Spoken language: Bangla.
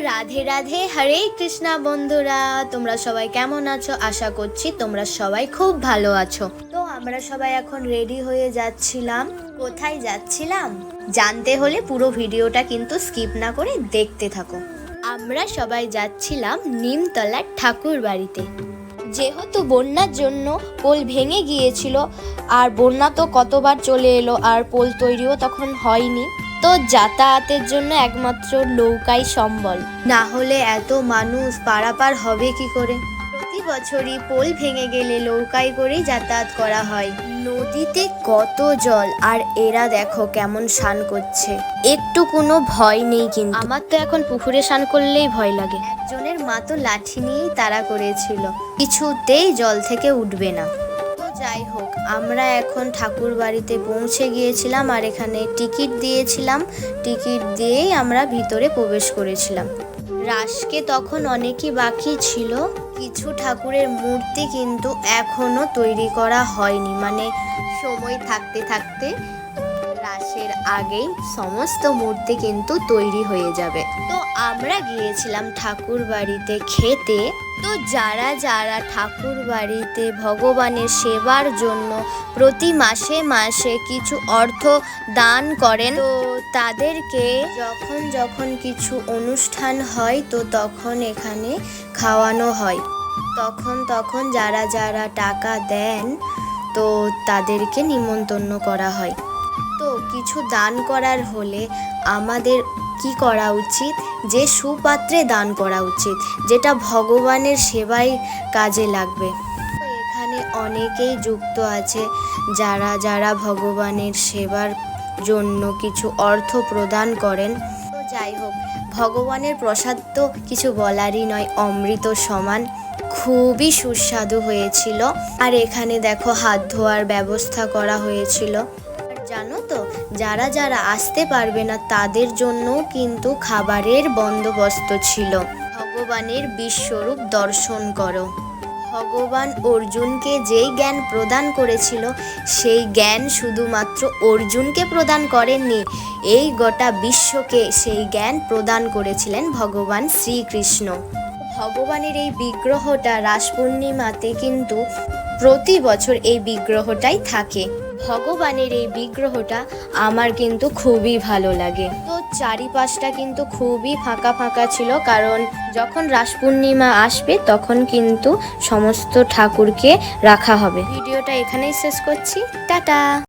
রাধে রাধে, হরে কৃষ্ণা বন্ধুরা, তোমরা সবাই কেমন আছো? আশা করছি তোমরা সবাই খুব ভালো আছো। তো আমরা সবাই এখন রেডি হয়ে যাচ্ছিলাম। কোথায় যাচ্ছিলাম? জানতে হলে পুরো ভিডিওটা কিন্তু স্কিপ না করে দেখতে থাকো। আমরা সবাই যাচ্ছিলাম নিমতলার ঠাকুর বাড়িতে। যেহেতু বন্যার জন্য পোল ভেঙে গিয়েছিল, আর বন্যা তো কতবার চলে এলো, আর পোল তৈরিও তখন হয়নি তো যাতায়াতের জন্য একমাত্র নৌকাই সম্বল। না হলে এত মানুষ পারাপার হবে কি করে? প্রতি বছরই পোল ভেঙে গেলে নৌকায় করেই যাতায়াত করা হয়। নদীতে কত জল আর এরা দেখো কেমন স্নান করছে। একটু কোনো ভয় নেই কিন্তু। আমার তো এখন পুকুরে স্নান করলেই ভয় লাগে। একজনের মা তো লাঠি নিয়েই তারা করেছিল। কিছুতেই জল থেকে উঠবে না। যাই হোক আমরা এখন ঠাকুর বাড়িতে পৌঁছে গিয়েছিলাম আর এখানে টিকিট দিয়েছিলাম। টিকিট দিয়েই আমরা ভিতরে প্রবেশ করেছিলাম। রাসকে তখন অনেকই বাকি ছিল। কিছু ঠাকুরের মূর্তি কিন্তু এখনও তৈরি করা হয়নি। মানে সময় থাকতে থাকতে রাসের আগেই সমস্ত মূর্তি কিন্তু তৈরি হয়ে যাবে। তো আমরা গিয়েছিলাম ঠাকুর বাড়িতে খেতে। তো যারা যারা ঠাকুর বাড়িতে ভগবানের সেবার জন্য প্রতি মাসে মাসে কিছু অর্থ দান করেন, তো তাদেরকে যখন যখন কিছু অনুষ্ঠান হয়, তো তখন এখানে খাওয়ানো হয়। তখন তখন যারা যারা টাকা দেন, তো তাদেরকে নিমন্ত্রণ করা হয়। কিছু দান করার হলে আমাদের কি করা উচিত? যে সুপাত্রে দান করা উচিত, যেটা ভগবানের সেবায় কাজে লাগবে। এখানে অনেকেই যুক্ত আছে, যারা যারা ভগবানের সেবার জন্য কিছু অর্থ প্রদান করেন। তো যাই হোক, ভগবানের প্রসাদ তো কিছু বলারই নয়, অমৃত সমান। খুবই সুস্বাদু হয়েছিল। আর এখানে দেখো, হাত ধোয়ার ব্যবস্থা করা হয়েছিল। জানো তো যারা যারা আসতে পারবে না তাদের জন্য কিন্তু খাবারের বন্দোবস্ত ছিল। ভগবানের বিশ্বরূপ দর্শন করো। ভগবান অর্জুনকে যেই জ্ঞান প্রদান করেছিল, সেই জ্ঞান শুধুমাত্র অর্জুনকে প্রদান করেননি, এই গোটা বিশ্বকে সেই জ্ঞান প্রদান করেছিলেন ভগবান শ্রীকৃষ্ণ। ভগবানের এই বিগ্রহটা রাস পূর্ণিমাতে কিন্তু প্রতি বছর এই বিগ্রহটাই থাকে। ভগবানের এই বিগ্রহটা আমার কিন্তু খুবই ভালো লাগে। তো চারিপাশটা কিন্তু খুবই ফাঁকা ফাঁকা ছিল, কারণ যখন রাস পূর্ণিমা আসবে তখন কিন্তু সমস্ত ঠাকুরকে রাখা হবে। ভিডিওটা এখানেই শেষ করছি। টাটা!